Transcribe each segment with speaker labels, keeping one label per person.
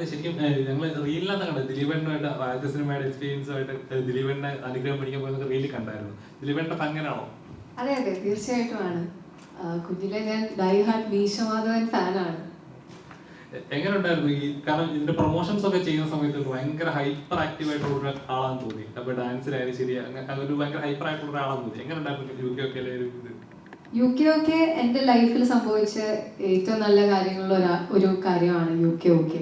Speaker 1: ആദ്യത്തെ ശരിക്കും ഞങ്ങൾ റീലിനകത്ത് കണ്ടത് ദിലീപനുമായിട്ട് ആദ്യത്തെ സിനിമയുടെ എക്സ്പീരിയൻസ് ആയിട്ട് ദിലീപന്റെ ദിലീപേട്ടനെ അനുഗ്രഹം പഠിക്കാൻ പോയതൊക്കെ റീലിൽ കണ്ടായിരുന്നു. ദിലീപന്റെ പങ്കനാണോ
Speaker 2: അതെ അതെ തീർച്ചയായിട്ടുമാണ് ആണ്. കുഞ്ഞിലെ ഞാൻ ഡൈ ഹാർട്ട് മീശമാധവൻ ഫാനാണ്
Speaker 1: എങ്ങനെ ഉണ്ടായിരുന്നു ഈ കാരണം ഇതിന്റെ പ്രൊമോഷൻസ് ഒക്കെ ചെയ്യുന്ന സമയത്ത് ഭയങ്കര ഹൈപ്പർ ആക്റ്റീവ് ആയിട്ടുള്ള ആളാന്ന് തോന്നി. അപ്പൊ ഡാൻസിലായാലും ശരി അങ്ങനെ ഒരു ഭയങ്കര ഹൈപ്പർ ആയിട്ടുള്ള ആളാന്ന് തോന്നി. എങ്ങനെ ഉണ്ടായിരുന്നു യു കെ ഒക്കെ
Speaker 2: യു കെ ഒക്കെ എന്റെ ലൈഫിൽ സംഭവിച്ച ഏറ്റവും നല്ല കാര്യങ്ങളിൽ ഒരാ ഒരു കാര്യമാണ് യു കെ ഒക്കെ.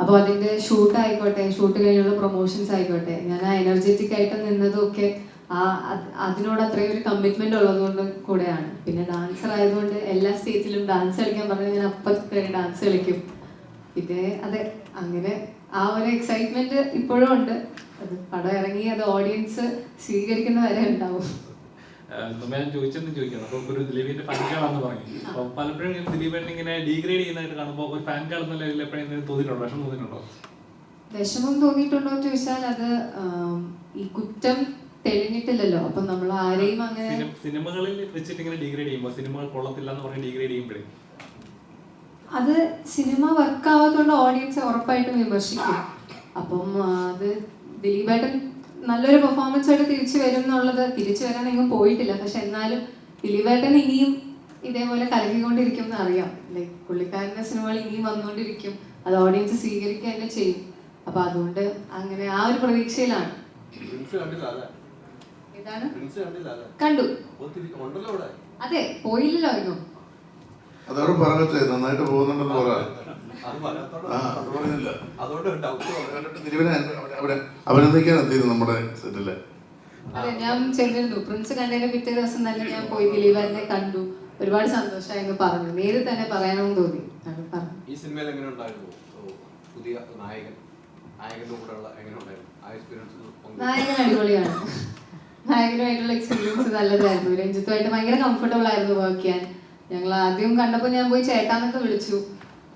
Speaker 2: അപ്പോൾ അതിന്റെ ഷൂട്ട് ആയിക്കോട്ടെ ഷൂട്ട് കഴിഞ്ഞുള്ള പ്രൊമോഷൻസ് ആയിക്കോട്ടെ ഞാൻ ആ എനർജറ്റിക് ആയിട്ട് നിന്നതൊക്കെ ആ അത് അതിനോട് അത്രയും ഒരു കമ്മിറ്റ്മെന്റ് ഉള്ളതുകൊണ്ട് കൂടെയാണ്. പിന്നെ ഡാൻസർ ആയതുകൊണ്ട് എല്ലാ സ്റ്റേജിലും ഡാൻസ് കളിക്കാൻ പറഞ്ഞാൽ ഞാൻ അപ്പം കയറി ഡാൻസ് കളിക്കും. പിന്നെ അതെ അങ്ങനെ ആ ഒരു എക്സൈറ്റ്മെന്റ് ഇപ്പോഴും ഉണ്ട്. അത് പടം ഇറങ്ങി അത് ഓഡിയൻസ് സ്വീകരിക്കുന്ന വരെ ഉണ്ടാവും.
Speaker 1: ഞാൻ ചോദിച്ചെന്ന് ചോദിക്കണം. അപ്പൊ ഒരു ദിലീപിന്റെ ഫാൻ ഗേളാന്ന് പറഞ്ഞു. അപ്പൊ പലപ്പോഴും ദിലീപ് ദിലീപേട്ടൻ ഇങ്ങനെ ഡീഗ്രേഡ് ചെയ്യുന്നതായിട്ട് കാണുമ്പോൾ ഒരു ഫാൻ കാൾ എന്നുള്ള ലെവലിൽ എപ്പോഴും തോന്നിയിട്ടുണ്ടോ? വിഷമം തോന്നിയിട്ടുണ്ടോ?
Speaker 2: വിഷമം തോന്നിയിട്ടുണ്ടോ എന്ന് ചോദിച്ചാൽ അത് ഈ കുറ്റം തെളിഞ്ഞിട്ടില്ലല്ലോ. അപ്പൊ നമ്മൾ ആരെയും അങ്ങനെ
Speaker 1: സിനിമ- സിനിമകളിൽ വെച്ചിട്ട് ഇങ്ങനെ ഡിഗ്രേഡ് ചെയ്യുമ്പോൾ സിനിമകൾ കൊള്ളത്തില്ല എന്ന് പറഞ്ഞ് ഡിഗ്രേഡ് ചെയ്യുമ്പോഴേ?
Speaker 2: അത് സിനിമ വർക്ക് ആവാത്തതുകൊണ്ട് ഓഡിയൻസ് ഉറപ്പായിട്ടും വിമർശിക്കും. അപ്പം അത് ദിലീപേട്ടൻ നല്ലൊരു പെർഫോമൻസ് ആയിട്ട് തിരിച്ചു വരും എന്നുള്ളത് തിരിച്ചു വരാൻ എങ്ങും പോയിട്ടില്ല. പക്ഷെ എന്നാലും ദിലീപേട്ടൻ ഇനിയും ഇതേപോലെ കലങ്ങിക്കൊണ്ടിരിക്കും എന്ന് അറിയാം ലൈക്ക് പുള്ളിക്കാരന്റെ സിനിമകൾ ഇനിയും വന്നുകൊണ്ടിരിക്കും. അത് ഓഡിയൻസ് സ്വീകരിക്കുക തന്നെ ചെയ്യും. അപ്പൊ അതുകൊണ്ട് അങ്ങനെ ആ ഒരു പ്രതീക്ഷയിലാണ്. ഇതാണ് കണ്ടു. അതെ പോയില്ലല്ലോ എങ്ങും
Speaker 3: അതവിടെ പറഞ്ഞേ നന്നായിട്ട് പോകുന്നുണ്ടെന്ന് പറയാം അഭിനന്ദിക്കാൻ നമ്മുടെ സെറ്റിൽ?
Speaker 2: അതെ ഞാൻ ചെന്നിരുന്നു. പ്രിൻസ് കണ്ടതിന്റെ പിറ്റേ ദിവസം തന്നെ ഞാൻ പോയി ദിലീപനെ കണ്ടു. ഒരുപാട് സന്തോഷമായി എന്ന് പറഞ്ഞു. നേരിൽ തന്നെ പറയണമെന്ന് തോന്നി.
Speaker 4: ഈ സിനിമയിൽ എങ്ങനെ ഉണ്ടായിരുന്നു? ഓ, പുതിയ നായകൻ. നായകന്റെ കൂടെയുള്ള എങ്ങനെ ഉണ്ടായിരുന്നു? ആ എക്സ്പീരിയൻസ്
Speaker 2: നായകൻ അടിപൊളിയാണ്. നായകനുമായിട്ടുള്ള എക്സ്പീരിയൻസ് നല്ലതായിരുന്നു. രഞ്ജിത്തുമായിട്ട് ഭയങ്കര കംഫർട്ടബിൾ ആയിരുന്നു വർക്ക് ചെയ്യാൻ. ഞങ്ങൾ ആദ്യം കണ്ടപ്പോൾ ഞാൻ പോയി ചേട്ടാന്നൊക്കെ വിളിച്ചു.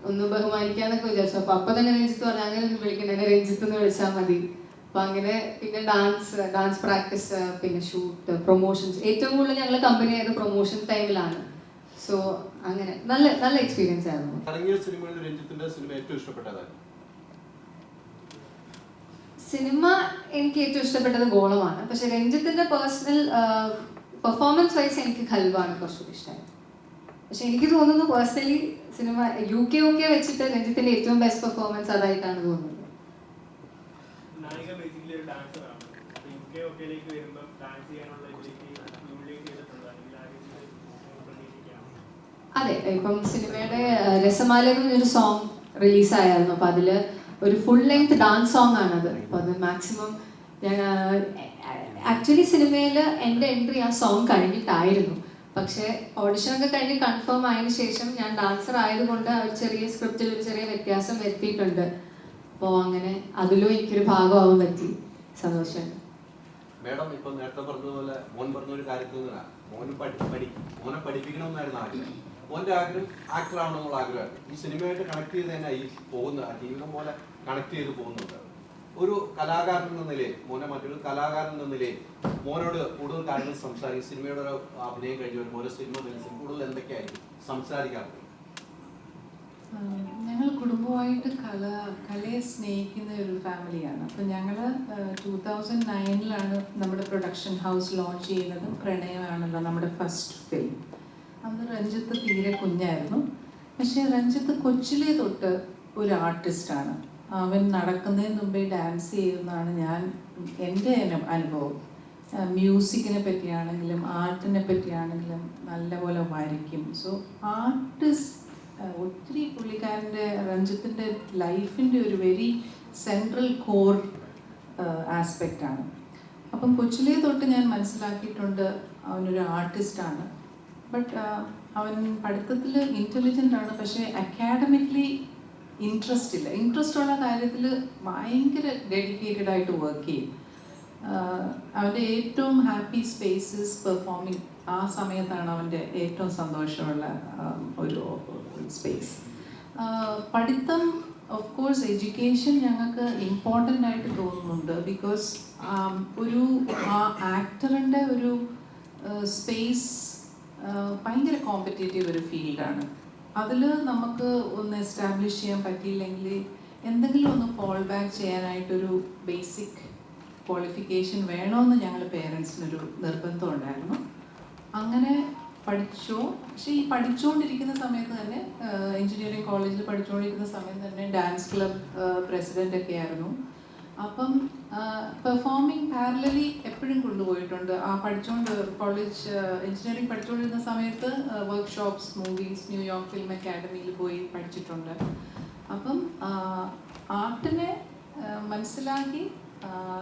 Speaker 2: ഒന്ന് ബഹുമാനിക്കാന്നൊക്കെ വിചാരിച്ചു. അപ്പൊ അപ്പൊ തന്നെ രഞ്ജിത്ത് പറഞ്ഞു അങ്ങനെ ഒന്ന് വിളിക്കണ്ട എന്നെ രഞ്ജിത്ത് എന്ന് വിളിച്ചാൽ മതി. അപ്പൊ അങ്ങനെ പിന്നെ ഡാൻസ് ഡാൻസ് പ്രാക്ടീസ് പിന്നെ ഷൂട്ട് പ്രൊമോഷൻസ് ഏറ്റവും കൂടുതൽ ഞങ്ങൾ കമ്പനി ആയത് പ്രൊമോഷൻ ടൈമിലാണ് സോ അങ്ങനെ. നല്ല നല്ല എക്സ്പീരിയൻസ് ആയിരുന്നു.
Speaker 4: സിനിമ
Speaker 2: എനിക്ക് ഏറ്റവും ഇഷ്ടപ്പെട്ടത് ഗോളമാണ്. പക്ഷെ രഞ്ജിത്തിന്റെ പേഴ്സണൽ പെർഫോമൻസ് വൈസ് എനിക്ക് ഖൽവാണ് കുറച്ചുകൂടി ഇഷ്ടമായത്. പക്ഷെ എനിക്ക് തോന്നുന്നു personally cinema U K U K വെച്ചിട്ട് രഞ്ജിത്തിന്റെ ഏറ്റവും ബെസ്റ്റ് പെർഫോമൻസ് അതായിട്ടാണ് തോന്നുന്നത്. അതെ ഇപ്പം സിനിമയുടെ രസമാല എന്നൊരു സോങ് റിലീസായിരുന്നു അപ്പൊ അതിൽ ഒരു ഫുൾ ലെങ്ത് ഡാൻസ് സോങ് ആണത്. അപ്പൊ അത് മാക്സിമം ഞാൻ ആക്ച്വലി സിനിമയിൽ എന്റെ എൻട്രി ആ സോങ് കഴിഞ്ഞിട്ടായിരുന്നു. പക്ഷേ ഓഡിഷനൊക്കെ കഴിഞ്ഞ് കൺഫേം ആയതിനു ശേഷം ഞാൻ ഡാൻസർ ആയതുകൊണ്ട് ഒരു ചെറിയ സ്ക്രിപ്റ്റിൽ ഒരു ചെറിയ വ്യത്യാസം വരുത്തിയിട്ടുണ്ട്. അപ്പോൾ അങ്ങനെ അതിലും എനിക്കൊരു ഭാഗമാവാൻ പറ്റി. സന്തോഷം.
Speaker 4: മേഡം ഇപ്പൊ നേരത്തെ പറഞ്ഞതുപോലെ മോൻ പറഞ്ഞ ഒരു കാര്യത്തിൽ നിന്നാ മോന് മോനെ പഠിപ്പിക്കണമെന്നായിരുന്നു ആഗ്രഹം. മോന്റെ ആഗ്രഹം ആക്ടർ ആവണമെന്നുള്ള ആഗ്രഹമായിരുന്നു ഈ സിനിമയായിട്ട് കണക്ട് ചെയ്ത് തന്നെ ഈ പോകുന്ന ജീവിതം പോലെ കണക്ട് ചെയ്ത് പോകുന്നുണ്ട്. ഒരു കലാകാരൻ എന്ന നിലയിൽ മോനെ മറ്റൊരു കലാകാരൻ എന്ന നിലയിൽ മോനോട് കൂടുതൽ കാര്യങ്ങൾ സംസാരിക്കും. സിനിമയുടെ ഒരു അഭിനയം കഴിഞ്ഞ് വരുമ്പോൾ ഓരോ സിനിമ നിൽക്കും കൂടുതൽ എന്തൊക്കെയായിരിക്കും? സംസാരിക്കാറുണ്ട്
Speaker 5: ഞങ്ങൾ കുടുംബമായിട്ട് കല കലയെ സ്നേഹിക്കുന്ന ഒരു ഫാമിലിയാണ്. അപ്പം ഞങ്ങൾ ടൂ തൗസൻഡ് നയനിലാണ് നമ്മുടെ പ്രൊഡക്ഷൻ ഹൗസ് ലോഞ്ച് ചെയ്യുന്നതും പ്രണയമാണല്ലോ നമ്മുടെ ഫസ്റ്റ് ഫിലിം അന്ന് രഞ്ജിത്ത് തീരെ കുഞ്ഞായിരുന്നു. പക്ഷേ രഞ്ജിത്ത് കൊച്ചിലെ തൊട്ട് ഒരു ആർട്ടിസ്റ്റാണ് അവൻ നടക്കുന്നതിന് മുമ്പേ ഡാൻസ് ചെയ്യുന്നതാണ് ഞാൻ എന്റെ അനുഭവം. മ്യൂസിക്കിനെ പറ്റിയാണെങ്കിലും ആർട്ടിനെ പറ്റിയാണെങ്കിലും നല്ലപോലെ വരയ്ക്കും. സോ ആർട്ടിസ്റ്റ് ഒത്തിരി പുള്ളിക്കാരന്റെ രഞ്ജിത്തിന്റെ ലൈഫിന്റെ ഒരു വെരി സെൻട്രൽ കോർ ആസ്പെക്റ്റാണ് അപ്പം കൊച്ചിലെ തൊട്ട് ഞാൻ മനസ്സിലാക്കിയിട്ടുണ്ട് അവനൊരു ആർട്ടിസ്റ്റാണ് ബട്ട് അവൻ പഠിത്തത്തിൽ ഇന്റലിജന്റ് ആണ് പക്ഷേ അക്കാഡമിക്കലി ഇൻട്രസ്റ്റ് ഇല്ല. ഇൻട്രസ്റ്റ് ഉള്ള കാര്യത്തിൽ ഭയങ്കര ഡെഡിക്കേറ്റഡ് ആയിട്ട് വർക്ക് ചെയ്യും. അവന്റെ ഏറ്റവും ഹാപ്പി സ്പേസസ് പെർഫോമിങ് ആ സമയത്താണ് അവന്റെ ഏറ്റവും സന്തോഷമുള്ള ഒരു സ്പേസ്. പഠിത്തം ഓഫ് കോഴ്സ് എഡ്യൂക്കേഷൻ ഞങ്ങൾക്ക് ഇമ്പോർട്ടന്റ് ആയിട്ട് തോന്നുന്നുണ്ട് ബിക്കോസ് ഒരു ആ ആക്ടറിന്റെ ഒരു സ്പേസ് ഭയങ്കര കോമ്പറ്റേറ്റീവ് ഒരു ഫീൽഡാണ് അതിൽ നമുക്ക് ഒന്ന് എസ്റ്റാബ്ലിഷ് ചെയ്യാൻ പറ്റിയില്ലെങ്കിൽ എന്തെങ്കിലും ഒന്ന് ഫോൾ ബാക്ക് ചെയ്യാനായിട്ടൊരു ബേസിക് ക്വാളിഫിക്കേഷൻ വേണമെന്ന് ഞങ്ങൾ പേരൻസിനൊരു നിർബന്ധം ഉണ്ടായിരുന്നു. അങ്ങനെ പഠിച്ചു പക്ഷേ ഈ പഠിച്ചുകൊണ്ടിരിക്കുന്ന സമയത്ത് തന്നെ എഞ്ചിനീയറിംഗ് കോളേജിൽ പഠിച്ചുകൊണ്ടിരിക്കുന്ന സമയത്ത് തന്നെ ഡാൻസ് ക്ലബ് പ്രസിഡന്റ് ഒക്കെ ആയിരുന്നു അപ്പം പെർഫോമിങ് പാരലലി എപ്പോഴും കൊണ്ടുപോയിട്ടുണ്ട്. ആ പഠിച്ചുകൊണ്ട് കോളേജ് എഞ്ചിനീയറിംഗ് പഠിച്ചുകൊണ്ടിരുന്ന സമയത്ത് workshops movies New York film അക്കാഡമിയിൽ പോയി പഠിച്ചിട്ടുണ്ട്. അപ്പം ആർട്ടിനെ മനസ്സിലാക്കി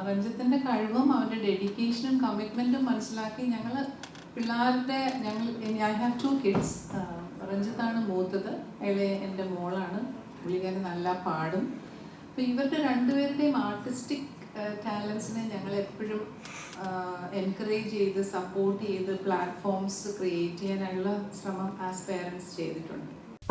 Speaker 5: രഞ്ജിത്തിന്റെ കഴിവും അവന്റെ ഡെഡിക്കേഷനും കമ്മിറ്റ്മെന്റും മനസ്സിലാക്കി ഞങ്ങൾ പിള്ളേരുടെ ഞങ്ങൾ ഐ ഹാവ് ടു കിഡ്സ് രഞ്ജിത്താണ് മൂത്തത്. അയാളെ എന്റെ മോളാണ്. പുള്ളിക്കാരി നല്ല പാടും. അപ്പോൾ ഇവരുടെ രണ്ടുപേരുടെയും ആർട്ടിസ്റ്റിക് ടാലൻസിനെ ഞങ്ങൾ എപ്പോഴും എൻകറേജ് ചെയ്ത് സപ്പോർട്ട് ചെയ്ത് പ്ലാറ്റ്ഫോംസ് ക്രിയേറ്റ് ചെയ്യാനുള്ള ശ്രമം ആസ് പേരൻസ് ചെയ്തിട്ടുണ്ട്.